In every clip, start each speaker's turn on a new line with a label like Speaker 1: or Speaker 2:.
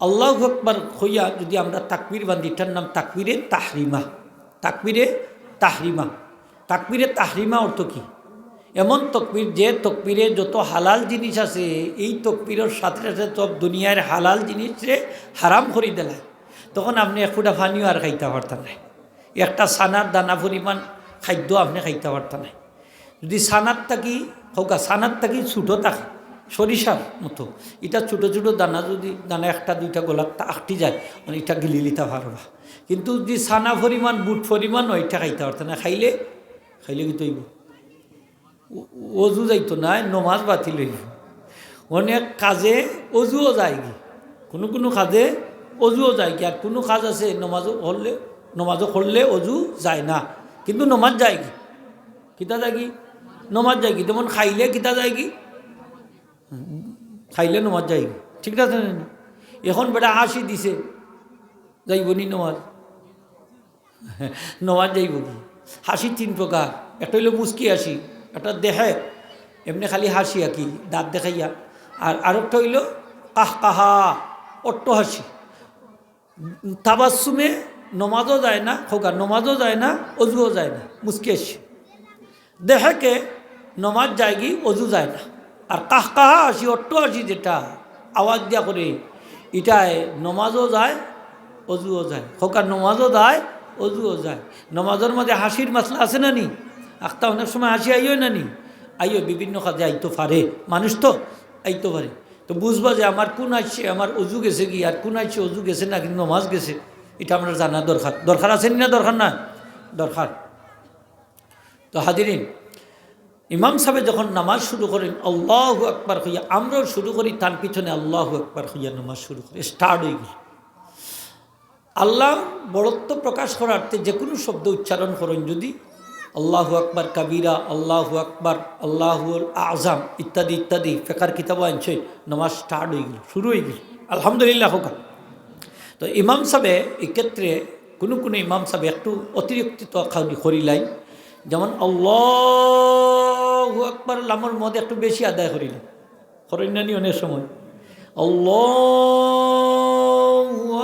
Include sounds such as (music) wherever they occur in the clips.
Speaker 1: আল্লাহ আকবার হইয়া যদি আমরা তাকবির বান্ধি এটার নাম তাকবিরে তাহরিমা। তাকবিরে তাহরিমা। তাকবিরে তাহরিমা অর্থ কি? এমন তকবির যে তকবিরে যত হালাল জিনিস আছে, এই তকবিরের সাথে সাথে সব দুনিয়ার হালাল জিনিসে হারাম করে দেলায়। তখন আপনি একুটা ফানিও আর খাইতে পারতেন না। একটা সানার দানা পরিমাণ খাদ্য আপনি খাইতে পারতেন না। যদি সানার থাকি হোকা সানার থাকি ছোটো থাকে সরিষার মতো। এটা ছোটো ছোটো দানা যদি, দানা একটা, দুইটা গোলাপ আটটি যায় মানে এটা গিলি লিতে পারবা কিন্তু যদি সানা পরিমাণ, বুট পরিমাণ ওইটা খাইতে পারতেন না। খাইলে খাইলে কি তৈব? অজু যাইতো না, নমাজ বাতিল হইব। অনেক কাজে অজুও যায় কি? কোনো কোনো কাজে অজুও যায় কি? আর কোনো কাজ আছে, নমাজও হলে, নমাজও করলে অজু যায় না। কিন্তু নমাজ যায় কি? কিতা যায় কি? নমাজ যায় কি? যেমন খাইলে কিতা যায় কি? খাইলে নমাজ কি ঠিক আছে এখন বেটা হাসি দিছে, যাইব নি নমাজ? নমাজ যাইব কি? হাসি তিন প্রকার। একটা হইল মুস্কি হাসি, একটা দেহে, এমনি খালি হাসি আর কি, দাঁত দেখাইয়া। আর আরেকটা হইল কাহ কাহা অট্ট হাসি। তাবাসুমে নমাজও যায় না, খোকা, নমাজও যায় না, অজুও যায় না মুস্কি হাসি। দেহেকে নমাজ যায় কি, অজু যায় না। আর কাহ কাহা হাসি অট্ট হাসি যেটা, আওয়াজ দিয়া করে এটায় নমাজও যায়, অজুও যায়। খোকা নমাজও যায় অজুও যায়। নমাজের মধ্যে হাসির মাসলা আছে না নি? আখতা অনেক সময় হাসি আইও না নি? আইও, বিভিন্ন কাজে আইতো পারে। মানুষ তো আইতো পারে। তো বুঝবা যে আমার কোন আসছে আমার অজু গেছে কি, আর কোন আসছে অজু গেছে না কিন্তু নমাজ গেছে, এটা আমরা জানা দরকার। দরকার আছে না দরকার না দরকার। তো হাজিরিন ইমাম সাহেব যখন নামাজ শুরু করেন, আল্লাহ আকবার হইয়া আমরাও শুরু করি, তার পিছনে আল্লাহ আকবার হইয়া নামাজ শুরু করি স্টার্ট হয়ে গেল। আল্লাহ বড়ত্ব প্রকাশ করার্থে যে কোনো শব্দ উচ্চারণ করেন, যদি আল্লাহু আকবার কাবিরা, আল্লাহু আকবার, আল্লাহুল আজম ইত্যাদি ইত্যাদি ফেকার কিতাব আনছে, নামাজ স্টার্ট হয়ে গেল, শুরু হয়ে গেল। আলহামদুলিল্লাহ হোক। তো ইমাম সাহেব এক্ষেত্রে কোনো কোনো ইমাম সাহেব একটু অতিরিক্ত করিলাই, যেমন আল্লাহু আকবার, লামর মধ্যে একটু বেশি আদায় করিলেন। করেন অনেক সময়। আল্লাহু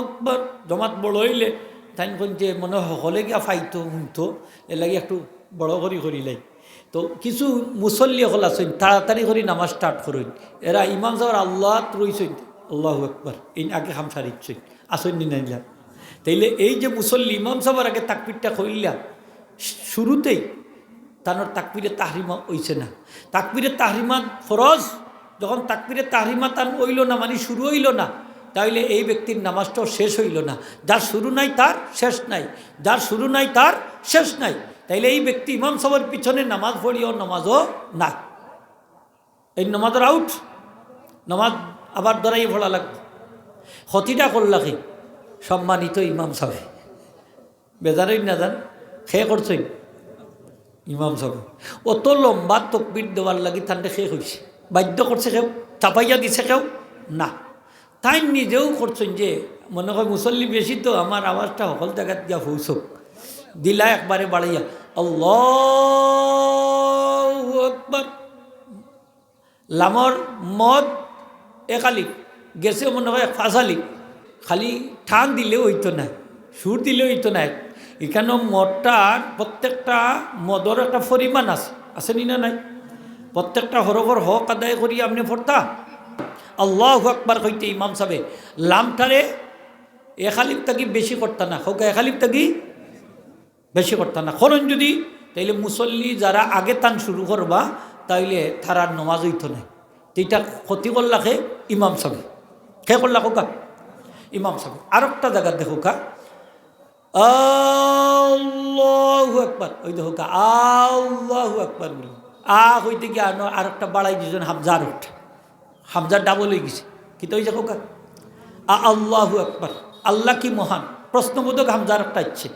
Speaker 1: আকবার, জমাত বড় হইলে তাই যে মনে হলে গিয়া ফাইতো শুনতো এ লাগে একটু বড় করি করিলাই। তো কিছু মুসল্লি হল আছেন, তাড়াতাড়ি করে নামাজ স্টার্ট করুন। এরা ইমাম সাহেব আল্লাহ রইছেন। আল্লাহ একবার এই আগে হাম সারিচ্ছেন। আসেন নি নাইলা তাইলে এই যে মুসল্লি ইমাম সাহেবের আগে তাকপিরটা কইলা, শুরুতেই তানোর তাকপিরে তাহরিমা হইছে না। তাকপিরে তাহরিমা ফরজ, যখন তাকপিরে তাহরিমা তান হইল না মানে শুরু হইল না, তাইলে এই ব্যক্তির নামাজটাও শেষ হইল না। যার শুরু নাই, তার শেষ নাই। যার শুরু নাই, তার শেষ নাই। তাইলে এই ব্যক্তি ইমাম সাহেবের পিছনে নামাজ পড়িও, নামাজও না। এই নামাজের আউট। নামাজ আবার দরাই ভরা লাগবে। ক্ষতিটা করলাকে সম্মানিত ইমাম সাহেব। বেজারই না যান খেয়ে করছেন? ইমাম সাহেব, অত লম্বা তকবির দেওয়ার লাগি তান্ডে শেষ হয়েছে বাধ্য করছে কেউ? চাপাইয়া দিছে কেউ? না। তাই নিজেও করছেন যে, মনে হয় মুসল্লি বেশি তো, আমার আওয়াজটা সকল জায়গায় দিয়া পৌঁছক দিলা একবারে বাড়াইয়া, আল্লাহ একবার লামর মদ একালি গেছে মনে হয় ফাঁসালি খালি ঠান দিলে হইতো না, সুর দিলে হইতো না। এখানে মদটার প্রত্যেকটা মদর একটা পরিমাণ আছে। আছে নি না নাই? প্রত্যেকটা হরফর হক আদায় করি আপনি ফোরতা আল্লাহ আকবার হইতে ইমাম সাহেব, লামটারে এখালিপ তাকি বেশি করতা না, হোক এখালিপ তাকি বেশি করতা না। খরণ যদি, তাইলে মুসল্লি যারা আগে তান শুরু করবা, তাইলে তারার নমাজ হইতো না। এইটা ক্ষতি করলাকে ইমাম সাহেব। খে করলা হোকা? ইমাম সাহেব। আর একটা জায়গা দেখো কা আল্লাহু আকবার। ওই দেখো আল্লাহু আকবার বলি। আ হইতে গিয়ে আর একটা বাড়াই দিয়েছেন হামজার ওঠা হামজার ডাবল হয়ে গেছে। কি তো যে খোকা আ আল্লাহু আকবার। আল্লাহ কি মহান? প্রশ্নবোধক হামজার একটা ইচ্ছে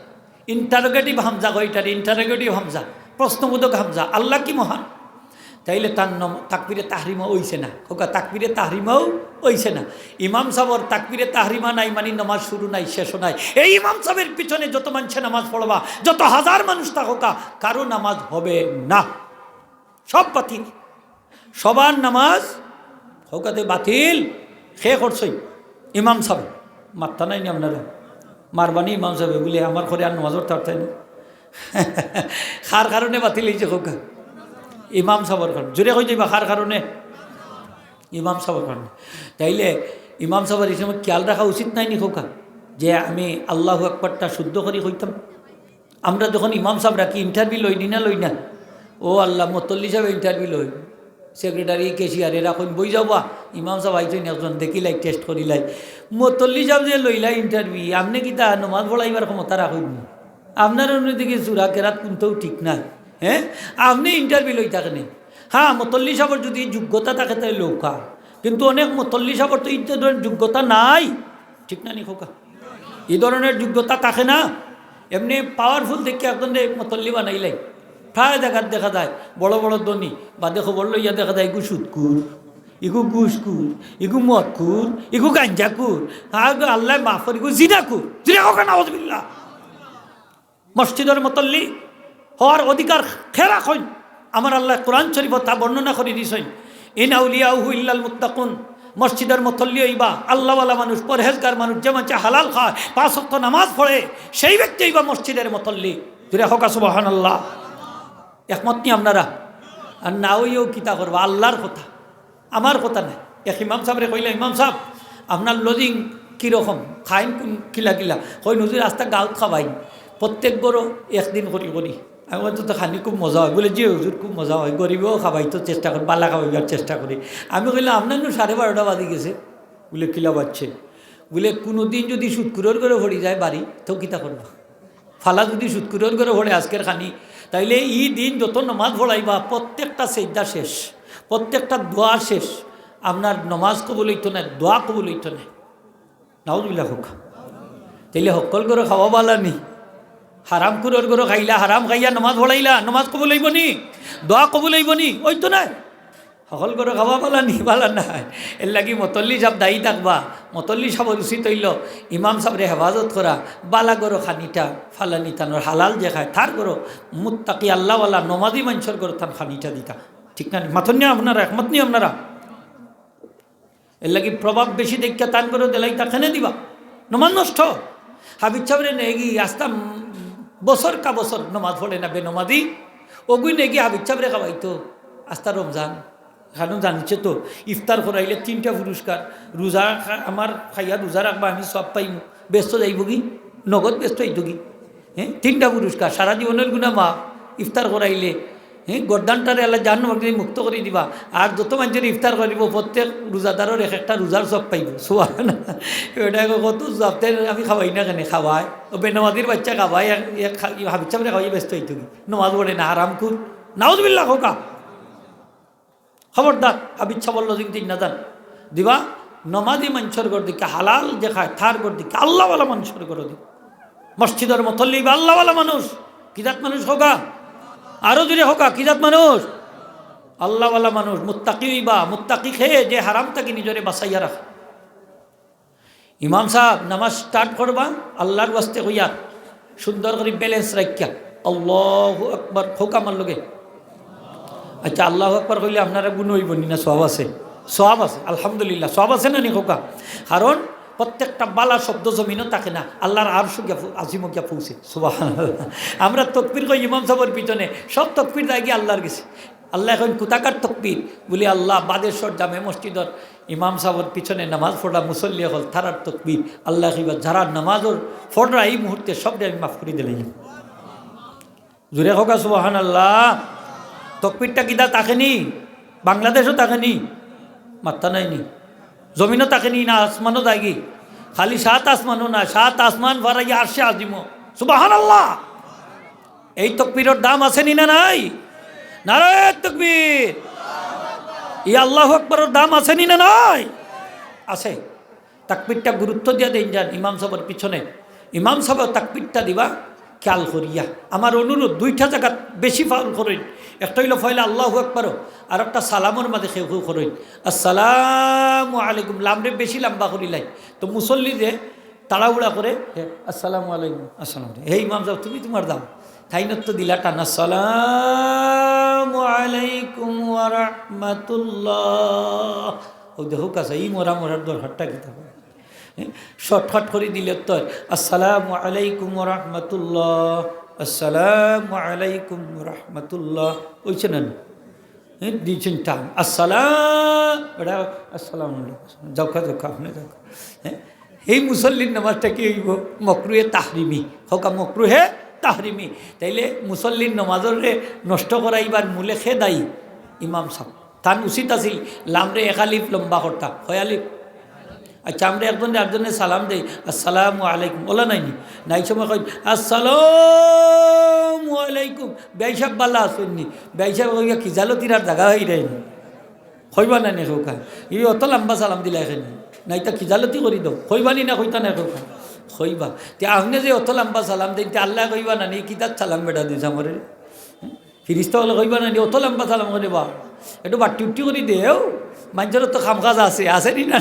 Speaker 1: ইন্টারোগেটিভ হামজা ওইটার ইন্টারোগেটিভ হামজা। প্রশ্নবোধক হামজা, আল্লাহ কি মহান? তাইলে তার নম তাকবিরে তাহরিমা ওইছে না। খোকা তাকবিরে তাহরিমাও ওইছে না। ইমাম সাহর তাকবিরে তাহরিমা নাই মানে নামাজ শুরু নাই, শেষও নাই। এই ইমাম সাহেবের পিছনে যত মানুষে নামাজ পড়বা, যত হাজার মানুষ তা হোকা কারও নামাজ হবে না। সব বাতিল। সবার নামাজ হৌকাতে বাতিল। সে করছই। ইমাম সাহেব, মাত্তা নাই নি আপনারা? মারবানি ইমাম সাহেব, বলে আমার ঘরে আর নজর তাড়তাই না। (laughs) খার কারণে বাতিল হয়েছে খোকা ইমাম সাহেবের কারণে জোরে হয়ে যাইবা খার কারণে ইমাম সাহেবের কারণে তাইলে ইমাম সাহেবের এই সময় খেয়াল রাখা উচিত নাই নি খোকা? যে আমি আল্লাহ আকবরটা শুদ্ধ করি হইতাম আমরা যখন ইমাম সাহেব রাখি ইন্টারভিউ লই নি না লই না? ও আল্লাহ মতল্লি সাহেব ইন্টারভিউ লই সেক্রেটারি কেশিয়ার এরা কইন বই যাবা। ইমাম সাহেব আইছেন একজন দেখিলাই টেস্ট করিলাই মতল্লি সাহেব যে লইলাই ইন্টারভিউ আপনি কি তা নমাজ পড়াইবার ক্ষমতা রাখুন আপনার অন্যদিকে চূড়া কেরাত কোনটাও ঠিক নাই। হ্যাঁ? আপনি ইন্টারভিউ লই থাকেন। হ্যাঁ মতল্লি সাহেবের যদি যোগ্যতা থাকে তাই লৌকা কিন্তু অনেক মতল্লি সাহেবের তো এই ধরনের যোগ্যতা নাই। ঠিক না নি খোকা? এই ধরনের যোগ্যতা থাকে না? এমনি পাওয়ারফুল দেখে একজন মতল্লি বানাইলাই প্রায় দেখার দেখা যায়, বড় বড় ধনী। বা দেখো, বড় লইয়া দেখা যায়, ইগু সুদকুর ইগু গুসকুর ইগু মদকুর ইগু গাঞ্জাকুর আগু আল্লাহ মাফর ইগু জিনাকুর জিনা হোক না মসজিদের মতল্লি হওয়ার অধিকার খেলা কইন আমার আল্লাহ কোরআন শরীফ তা বর্ণনা করে দিছেন, ইন আউলিয়াহু ইল্লাল মুত্তাকুন মসজিদের মতল্লি হইবা, আল্লাহওয়ালা মানুষ, পরহেজগার মানুষ যেমন চা হালাল খায়, পাঁচ অক্ত নামাজ পড়ে, সেই ব্যক্তি হইবা মসজিদের মতল্লি জুড়ে হকা সুবাহান আল্লাহ একমত নি আপনারা? আর না ওইও কিতা করবা? আল্লাহর কথা। আমার কথা নাই। এক ইমাম সাহেবরে কইলা, ইমাম সাহেব, আপনার লজিং কীরকম? খাইন কিলা কিলা কই নজর রাস্তা গাঁত খাবাই প্রত্যেক গরো একদিন করি করি। আমি তো খানি খুব মজা হয়। বলে যে হুজুর খুব মজা হয়। গরিবও খাবাই তো চেষ্টা করি বালা খাবাইবার চেষ্টা করি আমি কইলাম আপনার সাড়ে বারোটা বাজে গেছে। বলে, কিলা বাচ্চে বলে কোনো দিন যদি সুৎকুরের করে ভরি যায় বাড়ি তো কিতা করবা ফালা যদি সুৎকুরের করে ভরে আজকের খানি, তাইলে ই দিন যত নমাজ ভরাইবা প্রত্যেকটা সেজদা শেষ প্রত্যেকটা দোয়া শেষ। আপনার নমাজ কবুল হইতো না দোয়া কবুল হইতো না নাউজবিল্লা হোক। তাইলে, সকল করে খাওয়া বালা নি হারাম কুরোর গরো খাইলা, হারাম খাইয়া নমাজ ভরাইলা নমাজ কবুল হইব নি? দোয়া কবুল হইব নি? ওই তো নাই? সকল করে খাওয়া পালা নি, পালা নাই? এর লাগি মতল্লি সাহেব দায়ী থাকবা, মতল্লি সাহেব উচিত হইল ইমাম সাহেবরে হেফাজত করা বালা গরো খানিটা, ফালানি তানোর হালাল যে খায় থার গরো মুত্তাকি আল্লাহওয়ালা নমাজি মানুষের গরো তার খানিটা দিতা। ঠিক না মাথন নিয়ে আপনারা একমত নিয়ে আপনারা এর লাগি প্রভাব বেশি দেখা তান করে দেলাই তা খেনে দিবা? নমান নষ্ট। হাবিজ সাহেবরে নেগি আস্তা বছর কা বছর নমাজ পড়ে না বেনমাদি ওগুই নেগি রেখা খাওয়াইতো আস্তা রমজান খানো জানিছে তো ইফতার করাইলে তিনটা পুরস্কার রোজা আমার খাইয়া রোজা রাখবা আমি সব পাইম। ব্যস্ত যাইব কি নগদ ব্যস্ত হইত কি হ্যাঁ তিনটা পুরস্কার সারা জীবনের গুণা মা ইফতার করাইলে হ্যাঁ গরদানটারে আল্লাহ জাহান্ন বাগদি মুক্ত করে দিবা। আর যত মানুষের ইফতার করিব প্রত্যেক রোজাদারের এক একটা রোজার সব পাইব। সোয়া না এটা কত সপ্তাহে আমি খাওয়াই না কেন? খাওয়াই ও বেনমাদির বাচ্চা খাওয়াই হাবিচ্ছা বলে খাওয়াই ব্যস্ত হইত নমাজ পড়ে না আরাম খুর নাউজবিল্লা খোকা। খবরদার হাবিচ্ছা বলল তিন না জান দিবা নমাদি মঞ্চর গর দিকে হালাল যে খায় থার গর দিকে আল্লাহওয়ালা মঞ্চর গর দিক মসজিদের মতল্লি বা আল্লাহওয়ালা মানুষ। কিজাত মানুষ হোকা আরও যদি হোকা কিজাত মানুষ? আল্লাহওয়ালা মানুষ, মুত্তাকি বা মুত্তাকি খেয়ে যে হারাম তাকে নিজরে বাসাইয়া রাখে। ইমাম সাহেব, নামাজ স্টার্ট করবা, আল্লাহর বাস্তে হইয়া সুন্দর করে ব্যালেন্স রাখিয়া, আল্লাহ আকবার, হোক আমার লগে। আচ্ছা আল্লাহ আকবার কইলে আপনারা গুণ হইব নি সব আছে। সব আছে, আলহামদুলিল্লাহ সব আছে না নি খোকা কারণ প্রত্যেকটা বালা শব্দ জমিনও থাকে না। আল্লাহর আর সুগিয়া আজিমো গিয়া পৌঁছে সুবাহ আমরা তকবির কই ইমাম সাহেবের পিছনে। সব তকবির দায় গিয়ে আল্লাহর গেছে আল্লাহ এখন কুতাকার তকবির? বলি, আল্লাহ, বাদেশ্বর জামে মসজিদর ইমাম সাহেবের পিছনে নামাজ পড়া মুসল্লি হল থারার তকবির। আল্লাহ কিবা যারা নামাজর ফড়রা এই মুহূর্তে সবটা আমি মাফ করে দিলাম। জুড়ে হোকা সুবাহান আল্লাহ তকপিরটা কিদা তাকেনি বাংলাদেশও তাকেনি মাত্তা নাইনি। জমিনও তাকেনি না আসমানও দাগি। খালি সাত আসমানও না, সাত আসমান ভারাই আসে আজিম। সুবাহান আল্লাহ এই তকবিরের দাম আসেনি না নাই? নারায় তকবীর! ই আল্লাহ আকবরের দাম আসেনি না নাই? আছে। তাকবিরটা গুরুত্ব দিয়া দেন যান, ইমাম সাহেবের পিছনে। ইমাম সাহেব তাকবিরটা দিবা। খেয়াল করিয়া। আমার অনুরোধ দুইটা জায়গা বেশি ফাউল করেন। একটা হইল ফয়লা আল্লাহ একবারও আর একটা সালামর মাঝে খেউ খেউ করেন। আসসালামু আলাইকুম লামরে বেশি লাম্বা করিলাই তো মুসল্লি যে তাড়াহুড়া করে হে, আসসালামু আলাইকুম আসসালাম হে ইমাম সাহেব তুমি তোমার দাও। তাইনত তো দিলা টানা আসসালামু আলাইকুম ওয়া ও দেখো কাছে ই মরা মরার দরকারটা কি থাকবে শর্টকাট করে দিলে তো আসসালামু আলাইকুম রহমতুল্লাহ আসসালামু আলাইকুম রহমতুল্লাহ ওইছে না দিয়েছেন টান আসসালাম এটা আসসালাম যাওকা যাওকা আপনি যাওকা হ্যাঁ এই মুসল্লির নামাজটা কি হইব? মকরুহে তাহরিমি, হকা মকরুহে তাহরিমি। তাইলে মুসল্লির নমাজরে নষ্ট করাইবার মূলে খে দায়ী ইমাম সাহ তান উচিত আছিল, লামরে একালিফ লম্বা করতা হয়ালিফ আচ্ছা আমরা একজনে একজনে সালাম দেই, আসসালামু আলাইকুম। ওলা নাইনি। নাই সময় কই আসসালামু আলাইকুম। বেইসাব বাল্লা আসেননি। বেইসাব কইয়া খিজালো তিরার জায়গা হয়ে যায়নি হইবা না নে খোকা? ই অত লম্বা সালাম দিলা এখানে। নাই তা খিজালতি কৰি দাও? হইবানি না হইতা না খোকা? হইবা। তে আপনি যে অত লম্বা সালাম দেন, তে আল্লাহ কইবা না নি কিতাব সালাম বেটা দিস আমার? ফিরিস্তা হলে কইবা না নি, অত লম্বা সালাম করে বা একটু বাট্টি উট্টি করে দেও। মানুষের তো খাম কাজ আছে আছে নি না?